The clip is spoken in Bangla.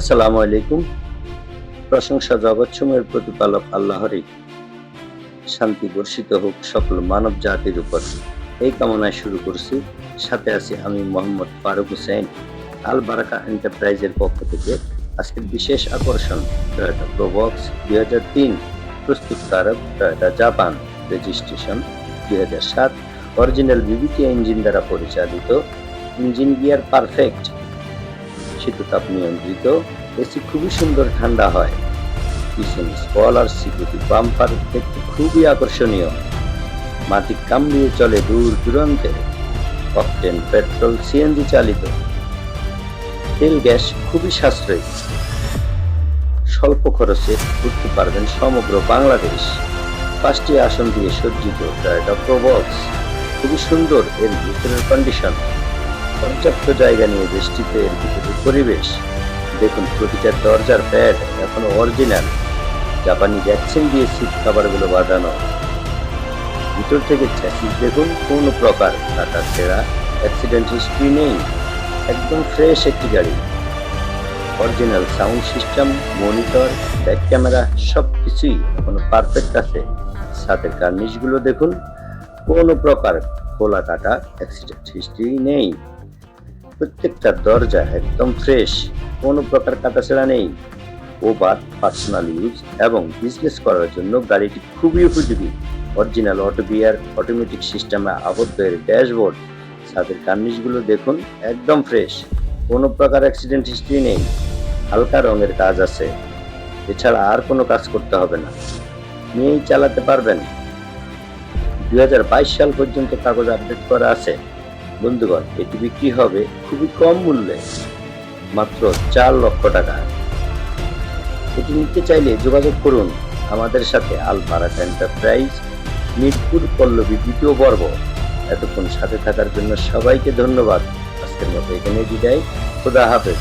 আসসালামু আলাইকুম। প্রশংসা জগৎসমূহের প্রতিপালক আল্লাহরই। শান্তি বর্ষিত হোক সকল মানব জাতির উপর। এই কামনায় শুরু করছি। সাথে আছি আমি মোহাম্মদ ফারুক হুসেন আল বারাকা এন্টারপ্রাইজের পক্ষ থেকে। আজকের বিশেষ আকর্ষণ টয়োটা প্রোবক্স দুই হাজার তিন প্রস্তুতকারক টয়োটা জাপান রেজিস্ট্রেশন দুই হাজার সাত অরিজিনাল বিবিটি ইঞ্জিন দ্বারা পরিচালিত। ইঞ্জিন গিয়ার পারফেক্ট শীততাপ নিয়ন্ত্রিত, এসি খুবই সুন্দর ঠান্ডা হয়। পিছনে স্পলার সিকিউরিটি বাম্পার দেখতে খুবই আকর্ষণীয়। মাটি কামড়িয়ে চলে দূর দূরান্তে। অকটেন পেট্রোল সিএনজি চালিত। তেল গ্যাস খুবই সাশ্রয়ী। স্বল্প খরচে ঘুরতে পারবেন সমগ্র বাংলাদেশ। পাঁচটি আসন দিয়ে সজ্জিত টয়োটা প্রোবক্স খুবই সুন্দর, এর ভিতরের কন্ডিশন পর্যাপ্ত জায়গা নিয়ে ভিতরের পরিবেশ। দেখুন, প্রতিটা দরজার প্যাড এখনও অরিজিনাল। জাপানি ভ্যাকসিন দিয়ে শীত খাবারগুলো বাঁধানো ভিতর থেকে চ্যাসিস দেখুন, কোনো প্রকার কাটা ছেঁড়া অ্যাক্সিডেন্ট হিস্ট্রি নেই। একদম ফ্রেশ একটি গাড়ি। Original sound system monitor back camera সব কিছুই এখনও পারফেক্ট আছে। সাথে কার্নিশগুলো দেখুন, কোনো প্রকার খোলা কাটা অ্যাক্সিডেন্ট হিস্ট্রি নেই। প্রত্যেকটা দরজা একদম ফ্রেশ কোনো প্রকার কাটাছেড়া নেই। ওভার পার্সোনাল ইউজ এবং বিজনেস করার জন্য গাড়িটি খুবই উপযোগী। অরিজিনাল অটো গিয়ার অটোমেটিক সিস্টেমে আবদ্ধ এর ড্যাশবোর্ড ছাদের কার্নিশগুলো দেখুন একদম ফ্রেশ কোনো প্রকার অ্যাক্সিডেন্ট হিস্ট্রি নেই। হালকা রঙের কাজ আছে। এছাড়া আর কোনো কাজ করতে হবে না। নিয়েই চালাতে পারবেন। দু হাজার বাইশ সাল পর্যন্ত কাগজ আপডেট করা আছে। বন্ধুগণ এটি বিক্রি হবে? খুবই কম মূল্যে, মাত্র চার লক্ষ টাকা। এটি নিতে চাইলে যোগাযোগ করুন আমাদের সাথে আলপারা এন্টারপ্রাইজ, মিরপুর পল্লবী দ্বিতীয় পর্ব। এতক্ষণ সাথে থাকার জন্য সবাইকে ধন্যবাদ। আজকের মতো এখানে বিদায়। খোদা হাফেজ।